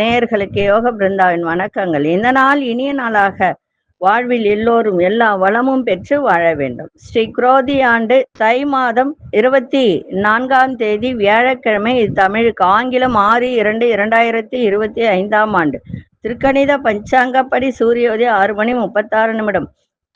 நேயர்களுக்கு யோக பிருந்தாவின் வணக்கங்கள். இந்த நாள் இனிய நாளாக வாழ்வில் எல்லோரும் எல்லா வளமும் பெற்று வாழ வேண்டும். ஸ்ரீ குரோதி ஆண்டு தை மாதம் இருபத்தி நான்காம் தேதி வியாழக்கிழமை இது தமிழுக்கு ஆங்கிலம் ஆறு இரண்டு இரண்டாயிரத்தி இருபத்தி ஐந்தாம் ஆண்டு. திருக்கணித பஞ்சாங்கப்படி சூரியோதயம் ஆறு மணி முப்பத்தாறு நிமிடம்.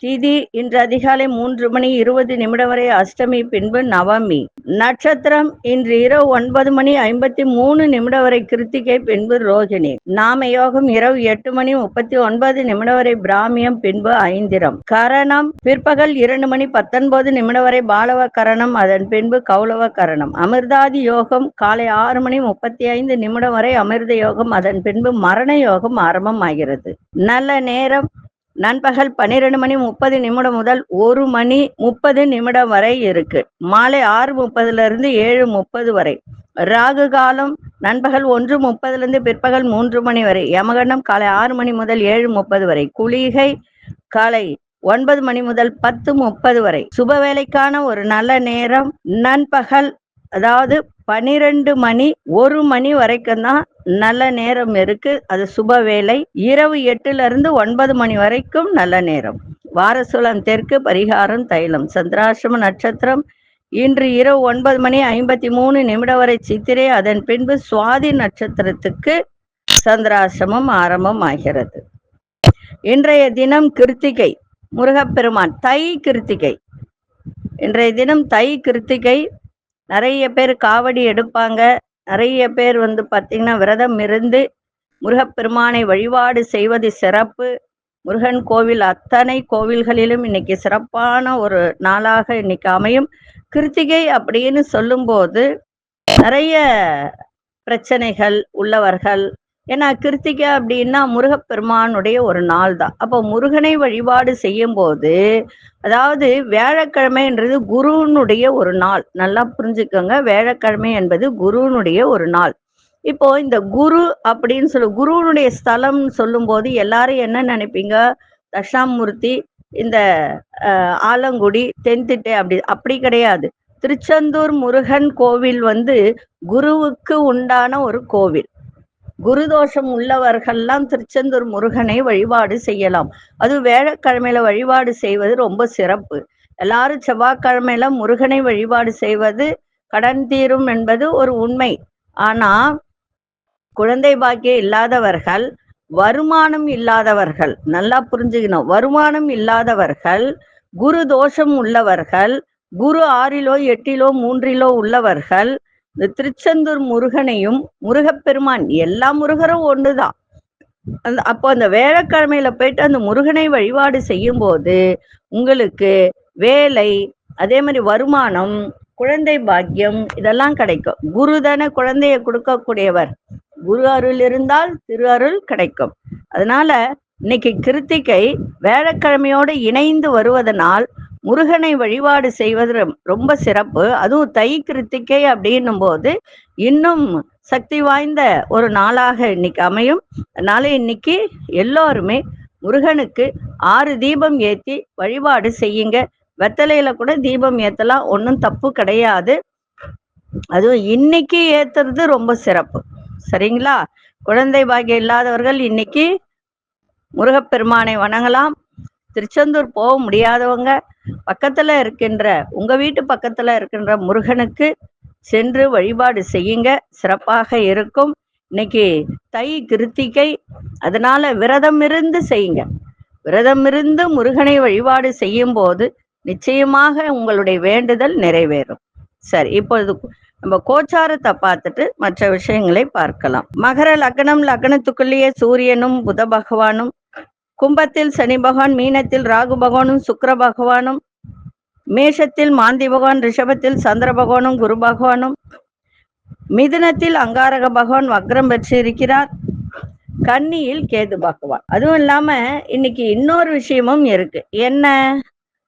திதி இன்று அதிகாலை மூன்று மணி இருபது நிமிடம் வரை அஷ்டமி பின்பு நவமி. நட்சத்திரம் இன்று இரவு ஒன்பது மணி ஐம்பத்தி மூணு நிமிடம் வரை கிருத்திகை பின்பு ரோகிணி. நாம யோகம் இரவு எட்டு மணி முப்பத்தி ஒன்பது நிமிடம் வரை பிராமியம் பின்பு ஐந்திரம். கரணம் பிற்பகல் இரண்டு மணி பத்தொன்பது நிமிடம் வரை பாலவ கரணம் அதன் பின்பு கௌலவ கரணம். அமிர்தாதி யோகம் காலை ஆறு மணி முப்பத்தி ஐந்து நிமிடம் வரை அமிர்த யோகம் அதன் பின்பு மரண யோகம் ஆரம்பம் ஆகிறது நல்ல நேரம் நண்பகல் பன்னிரெண்டு மணி முப்பது நிமிடம் முதல் ஒரு மணி முப்பது நிமிடம் வரை இருக்கு. மாலை ஆறு முப்பதுல இருந்து ஏழு முப்பது வரை. ராகு காலம் நண்பகல் ஒன்று முப்பதுல இருந்து பிற்பகல் மூன்று மணி வரை. யமகண்டம் காலை ஆறு மணி முதல் ஏழு முப்பது வரை. குளிகை காலை ஒன்பது மணி முதல் பத்து முப்பது வரை. சுப வேலைக்கான ஒரு நல்ல நேரம் நண்பகல் அதாவது பனிரெண்டு மணி ஒரு மணி வரைக்கும் தான் நல்ல நேரம் இருக்கு. அது சுப வேலை இரவு எட்டுல இருந்து ஒன்பது மணி வரைக்கும் நல்ல நேரம். வாரசூலம் தெற்கு பரிகாரம் தைலம். சந்திராசிரம நட்சத்திரம் இன்று இரவு ஒன்பது மணி ஐம்பத்தி மூணு நிமிடம் வரை சித்திரை. அதன் பின்பு சுவாதி நட்சத்திரத்துக்கு சந்திராசிரமம் ஆரம்பம் ஆகிறது. இன்றைய தினம் கிருத்திகை. முருகப்பெருமான் தை கிருத்திகை. இன்றைய தினம் தை கிருத்திகை. நிறைய பேர் காவடி எடுப்பாங்க. நிறைய பேர் வந்து பார்த்தீங்கன்னா விரதம் இருந்து முருகப்பெருமானை வழிபாடு செய்வது சிறப்பு. முருகன் கோவில் அத்தனை கோவில்களிலும் இன்னைக்கு சிறப்பான ஒரு நாளாக இன்னைக்கு அமையும். கிருத்திகை அப்படின்னு சொல்லும்போது நிறைய பிரச்சனைகள் உள்ளவர்கள் ஏன்னா கிருத்திகை அப்படின்னா முருகப்பெருமானுடைய ஒரு நாள் தான் அப்போ முருகனை வழிபாடு செய்யும் போது அதாவது வியாழக்கிழமைன்றது குருனுடைய ஒரு நாள். நல்லா புரிஞ்சுக்கோங்க வியாழக்கிழமை என்பது குருனுடைய ஒரு நாள். இப்போ இந்த குரு அப்படின்னு சொல்லு குருனுடைய ஸ்தலம் சொல்லும்போது எல்லாரும் என்ன நினைப்பீங்க? தட்சாமூர்த்தி இந்த ஆலங்குடி தென்திட்டை அப்படி அப்படி கிடையாது. திருச்செந்தூர் முருகன் கோவில் வந்து குருவுக்கு உண்டான ஒரு கோவில். குருதோஷம் உள்ளவர்கள்லாம் திருச்செந்தூர் முருகனை வழிபாடு செய்யலாம். அது வேழக்கிழமையில வழிபாடு செய்வது ரொம்ப சிறப்பு. எல்லாரும் செவ்வாய்க்கிழமையில முருகனை வழிபாடு செய்வது கடன் தீரும் என்பது ஒரு உண்மை. ஆனா குழந்தை பாக்கியம் இல்லாதவர்கள் வருமானம் இல்லாதவர்கள் நல்லா புரிஞ்சுக்கணும். வருமானம் இல்லாதவர்கள் குரு தோஷம் உள்ளவர்கள் குரு ஆறிலோ எட்டிலோ மூன்றிலோ உள்ளவர்கள் இந்த திருச்செந்தூர் முருகனையும் முருகப்பெருமான் எல்லா முருகரும் ஒண்ணுதான். அந்த அப்போ அந்த வேலைக்கிழமையில போயிட்டு அந்த முருகனை வழிபாடு செய்யும் போது உங்களுக்கு வேலை அதே மாதிரி வருமானம் குழந்தை பாக்கியம் இதெல்லாம் கிடைக்கும். குரு தானே குழந்தைய கொடுக்கக்கூடியவர். குரு அருள் இருந்தால் திரு அருள் கிடைக்கும். அதனால இன்னைக்கு கிருத்திகை வேலைக்கிழமையோடு இணைந்து வருவதனால் முருகனை வழிபாடு செய்வது ரொம்ப சிறப்பு. அதுவும் தை கிருத்திகை அப்படின்னும் போது இன்னும் சக்தி வாய்ந்த ஒரு நாளாக இன்னைக்கு அமையும். அதனால இன்னைக்கு எல்லோருமே முருகனுக்கு ஆறு தீபம் ஏத்தி வழிபாடு செய்யுங்க. வெத்தலையில கூட தீபம் ஏத்தலாம். ஒன்றும் தப்பு கிடையாது. அதுவும் இன்னைக்கு ஏத்துறது ரொம்ப சிறப்பு. சரிங்களா? குழந்தை பாகியம் இல்லாதவர்கள் இன்னைக்கு முருகப்பெருமானை வணங்கலாம். திருச்செந்தூர் போக முடியாதவங்க பக்கத்துல இருக்கின்ற உங்க வீட்டு பக்கத்துல இருக்கின்ற முருகனுக்கு சென்று வழிபாடு செய்யுங்க. சிறப்பாக இருக்கும். இன்னைக்கு தை கிருத்திகை அதனால விரதம் இருந்து செய்யுங்க. விரதம் இருந்து முருகனை வழிபாடு செய்யும் போது நிச்சயமாக உங்களுடைய வேண்டுதல் நிறைவேறும். சரி இப்பொழுது நம்ம கோச்சாரத்தை பார்த்துட்டு மற்ற விஷயங்களை பார்க்கலாம். மகர லக்னம் லக்னத்துக்குள்ளேயே சூரியனும் புத பகவானும் கும்பத்தில் சனி பகவான் மீனத்தில் ராகு பகவானும் சுக்கர பகவானும் மேஷத்தில் மாந்தி பகவான் ரிஷபத்தில் சந்திர பகவானும் குரு பகவானும் மிதுனத்தில் அங்காரக பகவான் வக்ரம் பெற்று இருக்கிறார். கன்னியில் கேது பகவான். அதுவும் இல்லாம இன்னைக்கு இன்னொரு விஷயமும் இருக்கு. என்ன?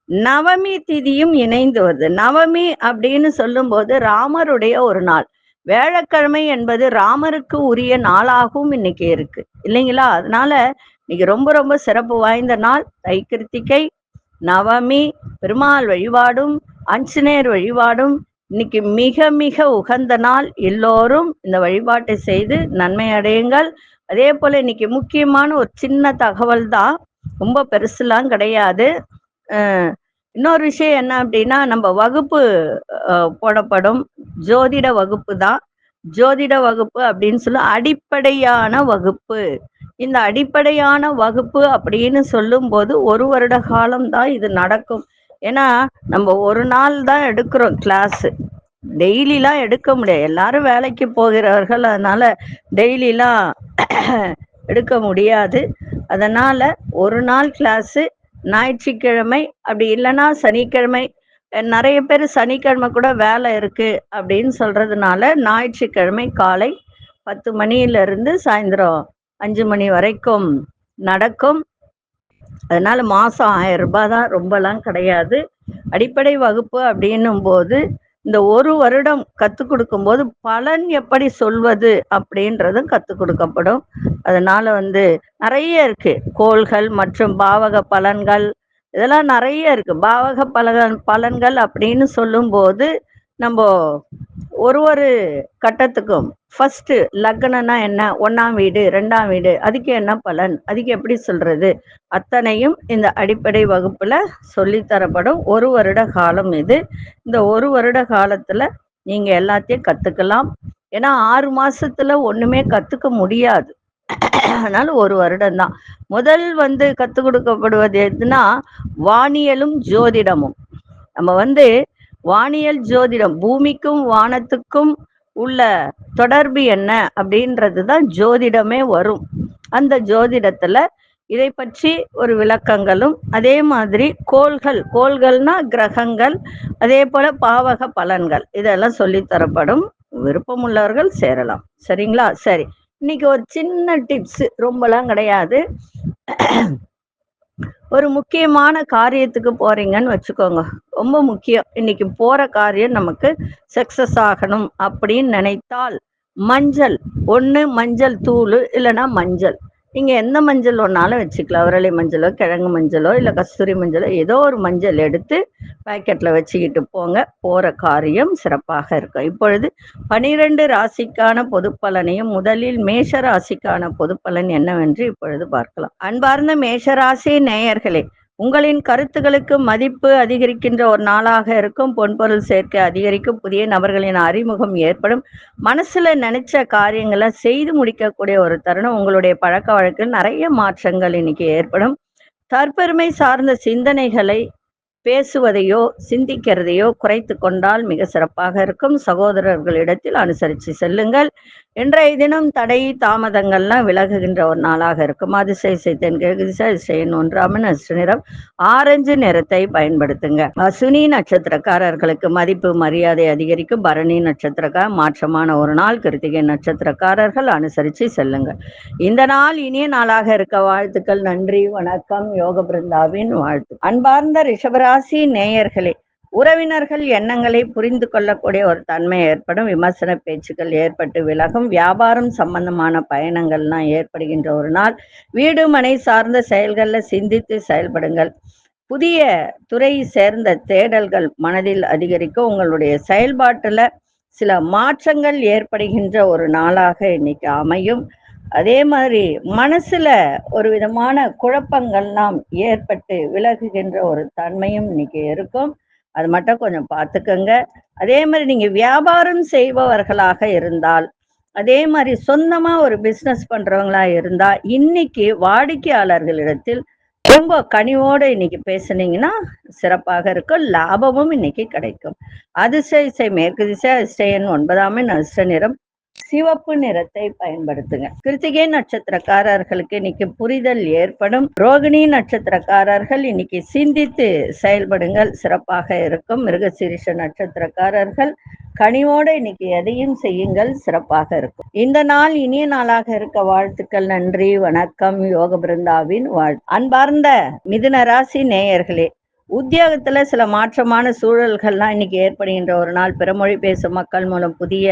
நவமி திதியும் இணைந்து வருது. நவமி அப்படின்னு சொல்லும்போது ராமருடைய ஒரு நாள். வேழக்கிழமை என்பது ராமருக்கு உரிய நாளாகவும் இன்னைக்கு இருக்கு. இல்லைங்களா? அதனால இன்னைக்கு ரொம்ப ரொம்ப சிறப்பு வாய்ந்த நாள். தை கிருத்திகை நவமி பெருமாள் வழிபாடும் ஆஞ்சநேயர் வழிபாடும் இன்னைக்கு மிக மிக உகந்த நாள். எல்லோரும் இந்த வழிபாட்டை செய்து நன்மை அடையுங்கள். அதே போல இன்னைக்கு முக்கியமான ஒரு சின்ன தகவல் தான். ரொம்ப பெருசுலாம் கிடையாது. இன்னொரு விஷயம் என்ன அப்படின்னா நம்ம வகுப்பு போடப்படும். ஜோதிட வகுப்பு தான். ஜோதிட வகுப்பு அப்படின்னு சொல்லி அடிப்படையான வகுப்பு. இந்த அடிப்படையான வகுப்பு அப்படின்னு சொல்லும்போது ஒரு வருட காலம் தான் இது நடக்கும். ஏன்னா நம்ம ஒரு நாள் தான் எடுக்கிறோம் கிளாஸ் டெய்லிலாம் எடுக்க முடியாது. எல்லாரும் வேலைக்கு போகிறவர்கள் அதனால டெய்லிலாம் எடுக்க முடியாது. அதனால ஒரு நாள் கிளாஸு ஞாயிற்றுக்கிழமை அப்படி இல்லைன்னா சனிக்கிழமை. நிறைய பேர் சனிக்கிழமை கூட வேலை இருக்கு அப்படின்னு சொல்றதுனால ஞாயிற்றுக்கிழமை காலை பத்து மணியில இருந்து சாயந்தரம் அஞ்சு மணி வரைக்கும் நடக்கும். அதனால மாசம் ஆயிரம் ரூபாய் தான் ரொம்பலாம் கிடையாது. அடிப்படை வகுப்பு அப்படின்னும் போது இந்த ஒரு வருடம் கற்றுக் கொடுக்கும்போது பலன் எப்படி சொல்வது அப்படின்றதும் கற்றுக் கொடுக்கப்படும். அதனால வந்து நிறைய இருக்கு. கோள்கள் மற்றும் பாவக பலன்கள் இதெல்லாம் நிறைய இருக்கு. பாவக பலன் பலன்கள் அப்படின்னு சொல்லும்போது நம்ம ஒரு ஒரு கட்டத்துக்கும் ஃபர்ஸ்ட் லக்னம்னா என்ன? ஒன்னாம் வீடு ரெண்டாம் வீடு அதுக்கு என்ன பலன்? அதுக்கு எப்படி சொல்றது? அத்தனையும் இந்த அடிப்படை வகுப்புல சொல்லித் தரப்படும். ஒரு வருட காலம் இது. இந்த ஒரு வருட காலத்துல நீங்க எல்லாத்தையும் கத்துக்கலாம். ஏன்னா ஆறு மாசத்துல ஒண்ணுமே கத்துக்க முடியாது. அதனால ஒரு வருடம் தான். முதல் வந்து கத்துக் கொடுக்கப்படுவது எதுனா வானியலும் ஜோதிடமும். நம்ம வந்து வானியல் ஜோதிடம் பூமிக்கும் வானத்துக்கும் உள்ள தொடர்பு என்ன அப்படின்றது தான் ஜோதிடமே வரும். அந்த ஜோதிடத்துல இதை பற்றி ஒரு விளக்கங்களும் அதே மாதிரி கோள்கள் கோள்கள்னா கிரகங்கள் அதே போல பாவக பலன்கள் இதெல்லாம் சொல்லித் தரப்படும். விருப்பமுள்ளவர்கள் சேரலாம். சரிங்களா? சரி. இன்னைக்கு ஒரு சின்ன டிப்ஸ் ரொம்பலாம் கிடையாது. ஒரு முக்கியமான காரியத்துக்கு போறீங்கன்னு வச்சுக்கோங்க. ரொம்ப முக்கியம். இன்னைக்கு போற காரியம் நமக்கு சக்சஸ் ஆகணும் அப்படின்னு நினைத்தால் மஞ்சள். ஒண்ணு மஞ்சள் தூள் இல்லைன்னா மஞ்சள். நீங்க எந்த மஞ்சள் ஒன்னாலும் வச்சுக்கலாம். விரலி மஞ்சளோ கிழங்கு மஞ்சளோ இல்ல கஸ்தூரி மஞ்சளோ ஏதோ ஒரு மஞ்சள் எடுத்து பாக்கெட்ல வச்சுக்கிட்டு போங்க. போற காரியம் சிறப்பாக இருக்கும். இப்பொழுது பனிரெண்டு ராசிக்கான பொது பலனையும் முதலில் மேஷ ராசிக்கான பொது பலன் என்னவென்று இப்பொழுது பார்க்கலாம். அன்பார்ந்த மேஷராசி நேயர்களே உங்களின் கருத்துகளுக்கு மதிப்பு அதிகரிக்கின்ற ஒரு நாளாக இருக்கும். பொன்பொருள் சேர்க்கை அதிகரிக்கும். புதிய நபர்களின் அறிமுகம் ஏற்படும். மனசுல நினைச்ச காரியங்களை செய்து முடிக்கக்கூடிய ஒரு தருணம் உங்களுடைய பழக்க வழக்கில் நிறைய மாற்றங்கள் இன்னைக்கு ஏற்படும். தற்பெருமை சார்ந்த சிந்தனைகளை பேசுவதையோ சிந்திக்கிறதையோ குறைத்து கொண்டால் மிக சிறப்பாக இருக்கும். சகோதரர்களிடத்தில் அனுசரித்து செல்லுங்கள். இன்றைய தினம் தடை தாமதங்கள்லாம் விலகுகின்ற ஒரு நாளாக இருக்கும். அதிசய தென்கிழக்கு திசை அதிசயன் ஒன்றாமன் அஷ்ட நிறம். ஆரஞ்சு நிறத்தை பயன்படுத்துங்க. அசுனி நட்சத்திரக்காரர்களுக்கு மதிப்பு மரியாதை அதிகரிக்கும். பரணி நட்சத்திரக்கார மாற்றமான ஒரு நாள். கிருத்திகை நட்சத்திரக்காரர்கள் அனுசரித்து செல்லுங்கள். இந்த நாள் இனிய நாளாக இருக்க. வாழ்த்துக்கள் நன்றி வணக்கம். யோக பிருந்தாவின் வாழ்த்து. அன்பார்ந்த ரிஷபரா ராசி நேயர்களே உறவினர்கள் எண்ணங்களை புரிந்து கொள்ளக்கூடிய ஒரு தன்மை ஏற்படும். விமர்சன பேச்சுக்கள் ஏற்பட்டு விலகும். வியாபாரம் சம்பந்தமான பயணங்கள்லாம் ஏற்படுகின்ற ஒரு நாள். வீடு மனை சார்ந்த செயல்களில் சிந்தித்து செயல்படுங்கள். புதிய துறை சேர்ந்த தேடல்கள் மனதில் அதிகரிக்க உங்களுடைய செயல்பாட்டில் சில மாற்றங்கள் ஏற்படுகின்ற ஒரு நாளாக இன்னைக்கு அமையும். அதே மாதிரி மனசுல ஒரு விதமான குழப்பங்கள்லாம் ஏற்பட்டு விலகுகின்ற ஒரு தன்மையும் இன்னைக்கு இருக்கும். அது மட்டும் கொஞ்சம் பார்த்துக்கோங்க. அதே மாதிரி நீங்க வியாபாரம் செய்பவர்களாக இருந்தால் அதே மாதிரி சொந்தமா ஒரு பிசினஸ் பண்றவங்களா இருந்தா இன்னைக்கு வாடிக்கையாளர்களிடத்தில் ரொம்ப கனிவோட இன்னைக்கு பேசுனீங்கன்னா சிறப்பாக இருக்கும். லாபமும் இன்னைக்கு கிடைக்கும். அதிசய இசை மேற்கு திசை அதிசயன் ஒன்பதாம் எண் அதிர்ஷ்ட நிறம். சிவப்பு நிறத்தை பயன்படுத்துங்க. கிருத்திகை நட்சத்திரக்காரர்களுக்கு இன்னைக்கு புரிதல் ஏற்படும். ரோகிணி நட்சத்திரக்காரர்கள் இன்னைக்கு சிந்தித்து செயல்படுங்கள். சிறப்பாக இருக்கும். மிருகசீரிஷ நட்சத்திரக்காரர்கள் கனிவோட இன்னைக்கு எதையும் செய்யுங்கள். சிறப்பாக இருக்கும். இந்த நாள் இனிய நாளாக இருக்க வாழ்த்துக்கள். நன்றி வணக்கம். யோக பிருந்தாவின் வாழ் அன்பார்ந்த மிதுன ராசி நேயர்களே உத்தியோகத்துல சில மாற்றமான சூழல்கள்லாம் இன்னைக்கு ஏற்படுகின்ற ஒரு நாள். பிறமொழி பேசும் மக்கள் மூலம் புதிய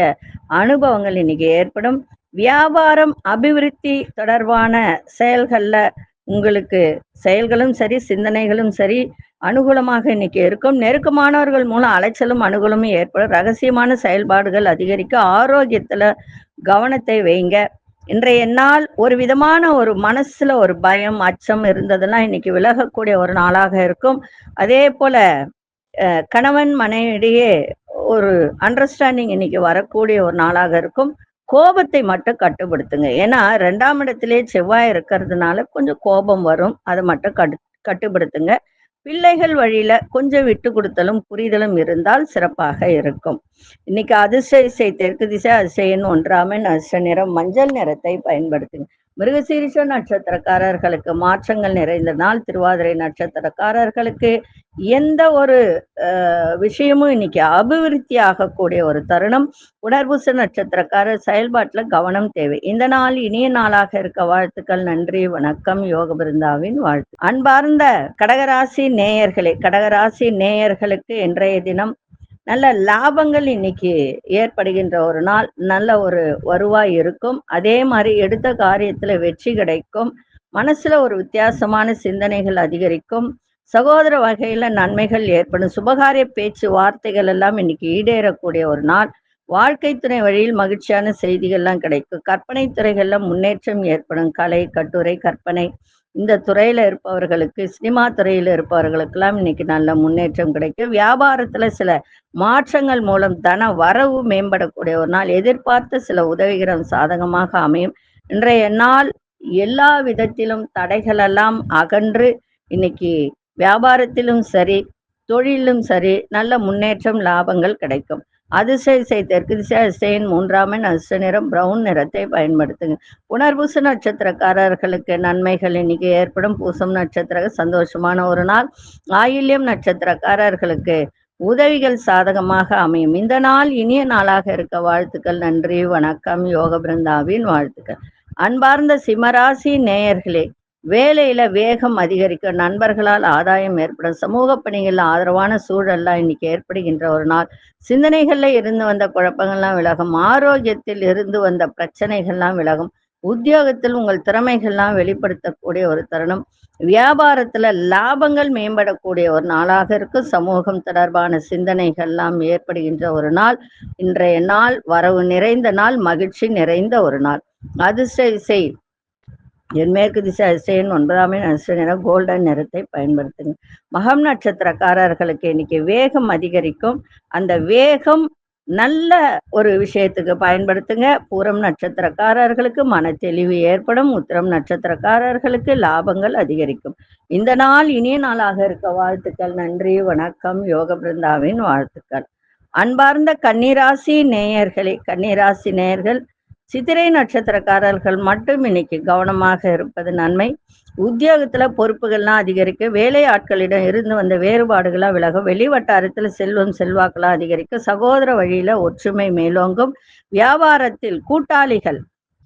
அனுபவங்கள் இன்னைக்கு ஏற்படும். வியாபாரம் அபிவிருத்தி தொடர்பான செயல்கள்ல உங்களுக்கு செயல்களும் சரி சிந்தனைகளும் சரி அனுகூலமாக இன்னைக்கு இருக்கும். நெருக்கமானவர்கள் மூலம் அலைச்சலும் அனுகூலமும் ஏற்படும். ரகசியமான செயல்பாடுகள் அதிகரிக்க ஆரோக்கியத்துல கவனத்தை வைங்க. இன்றைய நாள் ஒரு விதமான ஒரு மனசுல ஒரு பயம் அச்சம் இருந்ததெல்லாம் இன்னைக்கு விலகக்கூடிய ஒரு நாளாக இருக்கும். அதே போல கணவன் மனைவிடையே ஒரு அண்டர்ஸ்டாண்டிங் இன்னைக்கு வரக்கூடிய ஒரு நாளாக இருக்கும். கோபத்தை மட்டும் கட்டுப்படுத்துங்க. ஏன்னா ரெண்டாம் இடத்திலே செவ்வாய் இருக்கிறதுனால கொஞ்சம் கோபம் வரும். அதை மட்டும் கட்டு கட்டுப்படுத்துங்க. பிள்ளைகள் வழியில கொஞ்சம் விட்டு கொடுத்தலும் புரிதலும் இருந்தால் சிறப்பாக இருக்கும். இன்னைக்கு அதிர்ஷ்ட இசை தெற்கு திசை அதிசயன் ஒன்றாமன் அதிர்ஷ்ட நிறம் மஞ்சள் நிறத்தை பயன்படுத்துங்க. மிருகசீரிஷ நட்சத்திரக்காரர்களுக்கு மாற்றங்கள் நிறைந்த நாள். திருவாதிரை நட்சத்திரக்காரர்களுக்கு எந்த ஒரு விஷயமும் இன்னைக்கு அபிவிருத்தி ஆகக்கூடிய ஒரு தருணம். உணர்வுச நட்சத்திரக்காரர் செயல்பாட்டுல கவனம் தேவை. இந்த நாள் இனிய நாளாக இருக்க வாழ்த்துக்கள் நன்றி வணக்கம். யோக பிருந்தாவின் வாழ்த்து. அன்பார்ந்த கடகராசி நேயர்களே கடகராசி நேயர்களுக்கு இன்றைய தினம் நல்ல லாபங்கள் இன்னைக்கு ஏற்படுகின்ற ஒரு நாள் நல்ல ஒரு வருவாய் இருக்கும். அதே மாதிரி எடுத்த காரியத்துல வெற்றி கிடைக்கும். மனசுல ஒரு வித்தியாசமான சிந்தனைகள் அதிகரிக்கும். சகோதர வகையில நன்மைகள் ஏற்படும். சுபகாரிய பேச்சு வார்த்தைகள் எல்லாம் இன்னைக்கு ஈடேறக்கூடிய ஒரு நாள். வாழ்க்கை துணை வழியில் மகிழ்ச்சியான செய்திகள்லாம் கிடைக்கும். கற்பனை துறைகள்ல முன்னேற்றம் ஏற்படும். கலை கட்டுரை கற்பனை இந்த துறையில இருப்பவர்களுக்கு சினிமா துறையில இருப்பவர்களுக்கெல்லாம் இன்னைக்கு நல்ல முன்னேற்றம் கிடைக்கும். வியாபாரத்துல சில மாற்றங்கள் மூலம் தன வரவு மேம்படக்கூடிய ஒரு நாள் எதிர்பார்த்த சில உதவிகரம் சாதகமாக அமையும். இன்றைய நாள் எல்லா விதத்திலும் தடைகளெல்லாம் அகன்று இன்னைக்கு வியாபாரத்திலும் சரி தொழிலும் சரி நல்ல முன்னேற்றம் லாபங்கள் கிடைக்கும். அதிசய இசை தெற்கு மூன்றாமன் அசு நிறம் பிரவுன் நிறத்தை பயன்படுத்துங்க. புனர்பூச நட்சத்திரக்காரர்களுக்கு நன்மைகள் இன்னைக்கு ஏற்படும். பூசம் நட்சத்திர சந்தோஷமான ஒரு நாள். ஆயில்யம் நட்சத்திரக்காரர்களுக்கு உதவிகள் சாதகமாக அமையும். இந்த நாள் இனிய நாளாக இருக்க வாழ்த்துக்கள் நன்றி வணக்கம். யோக பிருந்தாவின் வாழ்த்துக்கள். அன்பார்ந்த சிம்மராசி நேயர்களே வேலையில வேகம் அதிகரிக்கும் நண்பர்களால் ஆதாயம் ஏற்படும் சமூக பணிகளில் ஆதரவான சூழல்லாம் இன்னைக்கு ஏற்படுகின்ற ஒரு நாள். சிந்தனைகள்ல இருந்து வந்த குழப்பங்கள்லாம் விலகும் ஆரோக்கியத்தில் இருந்து வந்த பிரச்சனைகள்லாம் விலகும். உத்தியோகத்தில் உங்கள் திறமைகள்லாம் வெளிப்படுத்தக்கூடிய ஒரு தருணம். வியாபாரத்துல லாபங்கள் மேம்படக்கூடிய ஒரு நாளாக இருக்கும். சமூகம் தொடர்பான சிந்தனைகள்லாம் ஏற்படுகின்ற ஒரு நாள். இன்றைய நாள் வரவு நிறைந்த நாள் மகிழ்ச்சி நிறைந்த ஒரு நாள். அதிர்ஷ்ட இசை என் திசை அதிசயன் ஒன்பதாம் எண் நிறம் கோல்டன் நிறத்தை பயன்படுத்துங்க. மகம் நட்சத்திரக்காரர்களுக்கு இன்னைக்கு வேகம் அதிகரிக்கும். அந்த வேகம் நல்ல ஒரு விஷயத்துக்கு பயன்படுத்துங்க. பூரம் நட்சத்திரக்காரர்களுக்கு மன தெளிவு ஏற்படும். உத்திரம் நட்சத்திரக்காரர்களுக்கு லாபங்கள் அதிகரிக்கும். இந்த நாள் இனிய நாளாக இருக்க வாழ்த்துக்கள். நன்றி வணக்கம். யோக பிருந்தாவின் வாழ்த்துக்கள். அன்பார்ந்த கன்னிராசி நேயர்களே கன்னிராசி நேயர்கள் சித்திரை நட்சத்திரக்காரர்கள் மட்டும் இன்னைக்கு கவனமாக இருப்பது நன்மை. உத்தியோகத்துல பொறுப்புகள்லாம் அதிகரிக்கும் வேலை ஆட்களிடம் இருந்து வந்த வேறுபாடுகளாக விலகும் வெளி வட்டாரத்துல செல்வம் செல்வாக்கெல்லாம் அதிகரிக்கும் சகோதர வழியில ஒற்றுமை மேலோங்கும். வியாபாரத்தில் கூட்டாளிகள்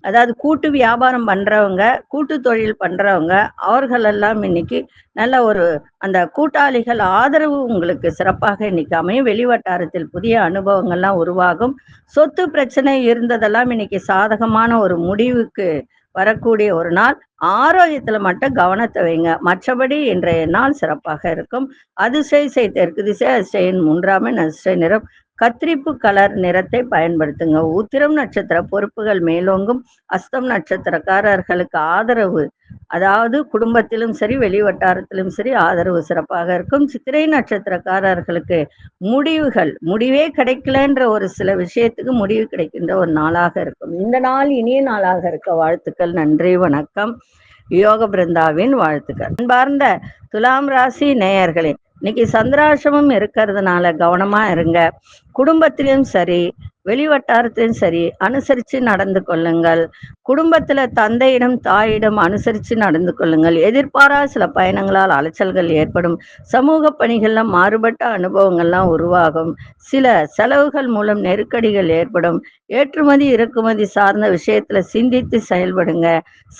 அதாவது கூட்டு வியாபாரம் பண்றவங்க கூட்டு தொழில் பண்றவங்க அவர்களெல்லாம் இன்னைக்கு நல்ல ஒரு அந்த கூட்டாளிகள் ஆதரவு உங்களுக்கு சிறப்பாக இன்னைக்கு அமையும். வெளிவட்டாரத்தில் புதிய அனுபவங்கள்லாம் உருவாகும். சொத்து பிரச்சனை இருந்ததெல்லாம் இன்னைக்கு சாதகமான ஒரு முடிவுக்கு வரக்கூடிய ஒரு நாள். ஆரோக்கியத்துல மட்டும் கவனத்தை வைங்க. மற்றபடி இன்றைய நாள் சிறப்பாக இருக்கும். அதிசய தெற்கு திசை அதிசயின் மூன்றாமே அதிசய நிறம் கத்திரிப்பு கலர் நிறத்தை பயன்படுத்துங்க. உத்திரம் நட்சத்திர பொறுப்புகள் மேலோங்கும். அஸ்தம் நட்சத்திரக்காரர்களுக்கு ஆதரவு. அதாவது குடும்பத்திலும் சரி வெளி வட்டாரத்திலும் சரி ஆதரவு சிறப்பாக இருக்கும். சித்திரை நட்சத்திரக்காரர்களுக்கு முடிவுகள். முடிவே கிடைக்கலன்ற ஒரு சில விஷயத்துக்கு முடிவு கிடைக்கின்ற ஒரு நாளாக இருக்கும். இந்த நாள் இனிய நாளாக இருக்க வாழ்த்துக்கள். நன்றி வணக்கம். யோக பிருந்தாவின் வாழ்த்துக்கள். அன்பார்ந்த துலாம் ராசி நேயர்களே இன்னைக்கு சந்திராசிரமம் இருக்கிறதுனால கவனமா இருங்க. குடும்பத்திலும் சரி வெளிவட்டாரத்திலும் சரி அனுசரித்து நடந்து கொள்ளுங்கள். குடும்பத்தில் தந்தையிடம் தாயிடம் அனுசரித்து நடந்து கொள்ளுங்கள். எதிர்பாரா சில பயணங்களால் அலைச்சல்கள் ஏற்படும். சமூக பணிகளில் மாறுபட்ட அனுபவங்கள்லாம் உருவாகும். சில செலவுகள் மூலம் நெருக்கடிகள் ஏற்படும். ஏற்றுமதி இறக்குமதி சார்ந்த விஷயத்தில் சிந்தித்து செயல்படுங்க.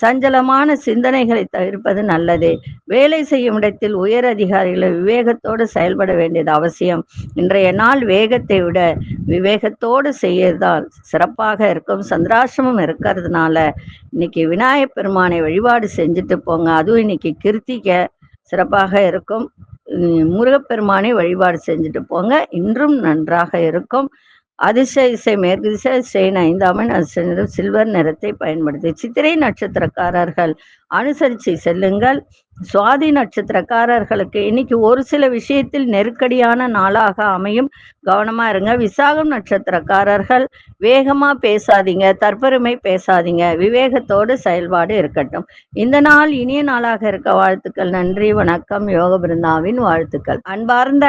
சஞ்சலமான சிந்தனைகளை தவிர்ப்பது நல்லது. வேலை செய்யும் இடத்தில் உயர் அதிகாரிகளை விவேகத்தோடு செயல்பட வேண்டியது அவசியம். இன்றைய நாள் வேகத்தை விட விவேகத்தோடு செய்யறதால் சிறப்பாக இருக்கும். சந்திராசிரமம் இருக்கிறதுனால இன்னைக்கு விநாயகப் பெருமானை வழிபாடு செஞ்சுட்டு போங்க. அதுவும் இன்னைக்கு கிருத்திக சிறப்பாக இருக்கும். முருகப்பெருமானை வழிபாடு செஞ்சுட்டு போங்க. இன்றும் நன்றாக இருக்கும். அதிசய இசை மேற்கு திசை செயின் ஐந்தாமன் அதிசய சில்வர் நிறத்தை பயன்படுத்தி சித்திரை நட்சத்திரக்காரர்கள் அனுசரித்து செல்லுங்கள். சுவாதி நட்சத்திரக்காரர்களுக்கு இன்னைக்கு ஒரு சில விஷயத்தில் நெருக்கடியான நாளாக அமையும். கவனமா இருங்க. விசாகம் நட்சத்திரக்காரர்கள் வேகமா பேசாதீங்க. தற்பெருமை பேசாதீங்க. விவேகத்தோடு செயல்பாடு இருக்கட்டும். இந்த நாள் இனிய நாளாக இருக்க வாழ்த்துக்கள். நன்றி வணக்கம். யோக பிருந்தாவின் வாழ்த்துக்கள். அன்பார்ந்த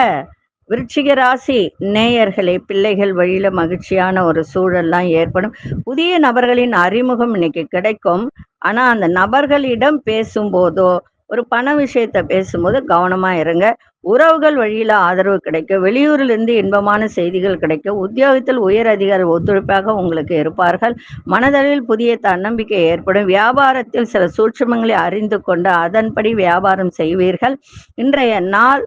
விருச்சிக ராசி நேயர்களே பிள்ளைகள் வழியில மகிழ்ச்சியான ஒரு சூழல்லாம் ஏற்படும். புதிய நபர்களின் அறிமுகம் இன்னைக்கு கிடைக்கும். ஆனா அந்த நபர்களிடம் பேசும்போதோ ஒரு பண விஷயத்த பேசும்போது கவனமா இருங்க. உறவுகள் வழியில ஆதரவு கிடைக்கும் வெளியூரில் இருந்து இன்பமான செய்திகள் கிடைக்கும் உத்தியோகத்தில் உயர் அதிகாரி ஒத்துழைப்பாக உங்களுக்கு இருப்பார்கள். மனதளவில் புதிய தன்னம்பிக்கை ஏற்படும். வியாபாரத்தில் சில சூட்சுமங்களை அறிந்து கொண்டு அதன்படி வியாபாரம் செய்வீர்கள். இன்றைய நாள்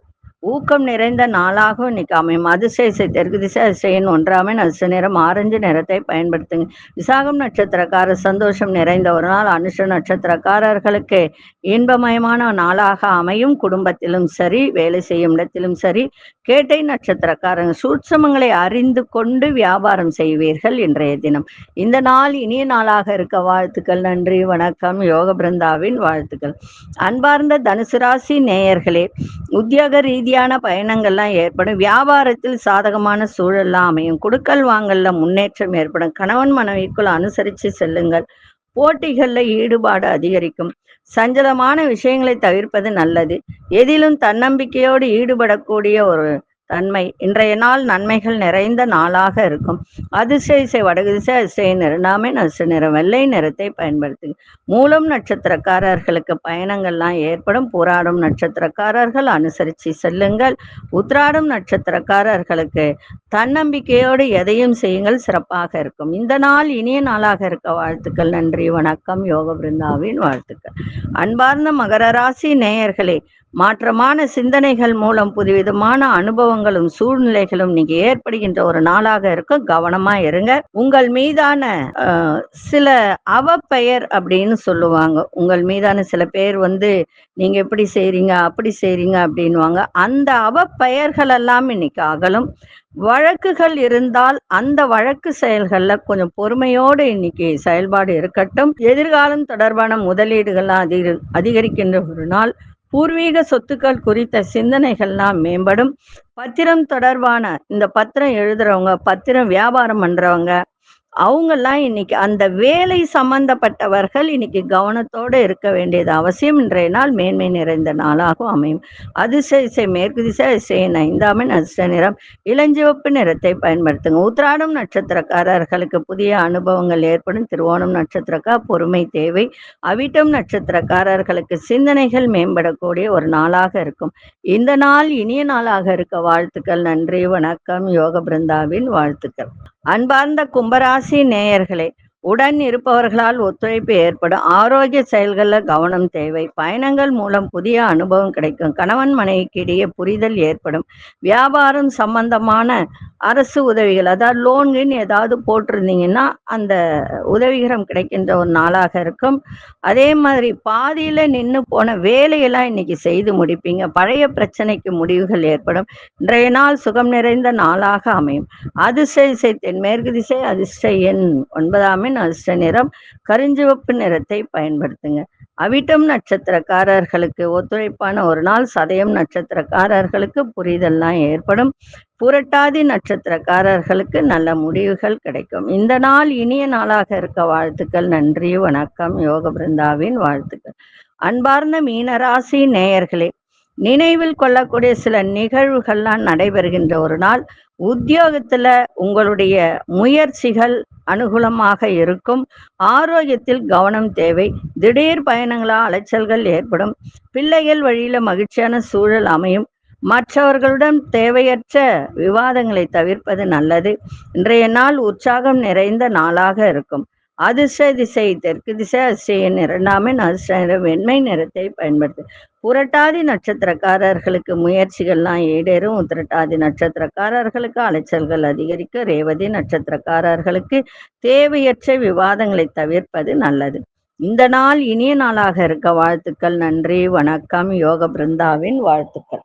ஊக்கம் நிறைந்த நாளாகவும் இன்னைக்கு அமையும். அதிசய தெற்கு திசை அதிசயன் ஒன்றாமே அதிசய நிறம் ஆரஞ்சு நிறத்தை பயன்படுத்துங்க. விசாகம் நட்சத்திரக்காரர் சந்தோஷம் நிறைந்த ஒரு நாள். அனுஷ நட்சத்திரக்காரர்களுக்கு இன்பமயமான நாளாக அமையும். குடும்பத்திலும் சரி வேலை செய்யும் இடத்திலும் சரி கேட்டை நட்சத்திரக்காரங்க சூட்சமங்களை அறிந்து கொண்டு வியாபாரம் செய்வீர்கள் இன்றைய தினம். இந்த நாள் இனிய நாளாக இருக்க வாழ்த்துக்கள் நன்றி வணக்கம். யோக பிருந்தாவின் வாழ்த்துக்கள். அன்பார்ந்த தனுசு ராசி நேயர்களே உத்தியோக ரீதியான பயணங்கள்லாம் ஏற்படும். வியாபாரத்தில் சாதகமான சூழல்லாம் அமையும். குடுக்கல் வாங்கல்ல முன்னேற்றம் ஏற்படும். கணவன் மனைவிக்குள் அனுசரித்து செல்லுங்கள். போட்டிகளில் ஈடுபாடு அதிகரிக்கும். சஞ்சலமான விஷயங்களை தவிர்ப்பது நல்லது. எதிலும் தன்னம்பிக்கையோடு ஈடுபடக்கூடிய ஒரு தன்மை. இன்றைய நாள் நன்மைகள் நிறைந்த நாளாக இருக்கும். அதிசய இசை வடகு திசை அதிசய நிறனாமே நசு நிறம் வெள்ளை நிறத்தை பயன்படுத்து. மூலம் நட்சத்திரக்காரர்களுக்கு பயணங்கள்லாம் ஏற்படும். போராடும் நட்சத்திரக்காரர்கள் அனுசரித்து செல்லுங்கள். உத்ராடும் நட்சத்திரக்காரர்களுக்கு தன்னம்பிக்கையோடு எதையும் செய்யுங்கள். சிறப்பாக இருக்கும். இந்த நாள் இனிய நாளாக இருக்க வாழ்த்துக்கள். நன்றி வணக்கம். யோக பிருந்தாவின் வாழ்த்துக்கள். அன்பார்ந்த மகர ராசி நேயர்களே மாற்றமான சிந்தனைகள் மூலம் புதுவிதமான அனுபவங்களும் சூழ்நிலைகளும் நீங்க ஏற்படுகின்ற ஒரு நாளாக இருக்கும் கவனமா இருங்க. உங்கள் மீதான சில அவப்பெயர் அப்படின்னு சொல்லுவாங்க. உங்கள் மீதான சில பேர் வந்து நீங்க எப்படி செய்றீங்க அப்படி செய்றீங்க அப்படின்வாங்க அந்த அவப்பெயர்கள் எல்லாம் இன்னைக்கு அகலும். வழக்குகள் இருந்தால் அந்த வழக்கு செயல்களில் கொஞ்சம் பொறுமையோடு இன்னைக்கு செயல்பாடு இருக்கட்டும். எதிர்காலம் தொடர்பான முதலீடுகள்லாம் அதிக அதிகரிக்கின்ற ஒரு நாள். பூர்வீக சொத்துக்கள் குறித்த சிந்தனைகள்லாம் மேம்படும். பத்திரம் தொடர்பான இந்த பத்திரம் எழுதுறவங்க பத்திரம் வியாபாரம் பண்றவங்க அவங்கெல்லாம் இன்னைக்கு அந்த வேலை சம்பந்தப்பட்டவர்கள் இன்னைக்கு கவனத்தோடு இருக்க வேண்டியது அவசியம். இன்றைய நாள் மேன்மை நிறைந்த நாளாகவும் அமையும். அதிசய இசை மேற்கு திசை அதிசயன் ஐந்தாமின் அதிர்ஷ்ட நிறம் இளஞ்சிவப்பு நிறத்தை பயன்படுத்துங்க. உத்ராடம் நட்சத்திரக்காரர்களுக்கு புதிய அனுபவங்கள் ஏற்படும். திருவோணம் நட்சத்திரக்கா பொறுமை தேவை. அவிட்டம் நட்சத்திரக்காரர்களுக்கு சிந்தனைகள் மேம்படக்கூடிய ஒரு நாளாக இருக்கும். இந்த நாள் இனிய நாளாக இருக்க வாழ்த்துக்கள். நன்றி வணக்கம். யோக பிருந்தாவின் வாழ்த்துக்கள். அன்பார்ந்த கும்பராசி நேயர்களே உடன் இருப்பவர்களால் ஒத்துழைப்பு ஏற்படும். ஆரோக்கிய செயல்களில் கவனம் தேவை. பயணங்கள் மூலம் புதிய அனுபவம் கிடைக்கும். கணவன் மனைவிக்கு இடையே புரிதல் ஏற்படும். வியாபாரம் சம்பந்தமான அரசு உதவிகள் அதாவது லோன்கின்னு ஏதாவது போட்டிருந்தீங்கன்னா அந்த உதவிகரம் கிடைக்கின்ற ஒரு நாளாக இருக்கும். அதே மாதிரி பாதியில நின்று போன வேலையெல்லாம் இன்னைக்கு செய்து முடிப்பீங்க. பழைய பிரச்சனைக்கு முடிவுகள் ஏற்படும். இன்றைய நாள் சுகம் நிறைந்த நாளாக அமையும். அதிசய திசை தென்மேற்கு திசை அதிர்ஷ்ட எண் ஒன்பதாம் எண் அதிர்ஷ்ட நிறம் கருஞ்சிவப்பு நிறத்தை பயன்படுத்துங்க. அவிட்டம் நட்சத்திரக்காரர்களுக்கு ஒத்துழைப்பான ஒரு நாள் சதயம் நட்சத்திரக்காரர்களுக்கு புரிதல்லாம் ஏற்படும். புரட்டாதி நட்சத்திரக்காரர்களுக்கு நல்ல முடிவுகள் கிடைக்கும். இந்த நாள் இனிய நாளாக இருக்க வாழ்த்துக்கள். நன்றி வணக்கம். யோக பிருந்தாவின் வாழ்த்துக்கள். அன்பார்ந்த மீனராசி நேயர்களே நினைவில் கொள்ளக்கூடிய சில நிகழ்வுகள்லாம் நடைபெறுகின்ற ஒரு நாள். உத்தியோகத்துல உங்களுடைய முயற்சிகள் அனுகூலமாக இருக்கும். ஆரோக்கியத்தில் கவனம் தேவை. திடீர் பயணங்களால் அலைச்சல்கள் ஏற்படும். பிள்ளைகள் வழியில மகிழ்ச்சியான சூழல் அமையும். மற்றவர்களுடன் தேவையற்ற விவாதங்களை தவிர்ப்பது நல்லது. இன்றைய நாள் உற்சாகம் நிறைந்த நாளாக இருக்கும். அதிர்ஷ்ட திசை தெற்கு திசை அதிசயன் நிறண்டாமின் அதிர்ஷ்ட நிற வெண்மை நிறத்தை பயன்படுத்து புரட்டாதி நட்சத்திரக்காரர்களுக்கு முயற்சிகள்லாம் ஈடேறும். உத்திரட்டாதி நட்சத்திரக்காரர்களுக்கு அலைச்சல்கள் அதிகரிக்க ரேவதி நட்சத்திரக்காரர்களுக்கு தேவையற்ற விவாதங்களை தவிர்ப்பது நல்லது. இந்த நாள் இனிய நாளாக இருக்க. வாழ்த்துக்கள் நன்றி வணக்கம். யோக பிருந்தாவின் வாழ்த்துக்கள்.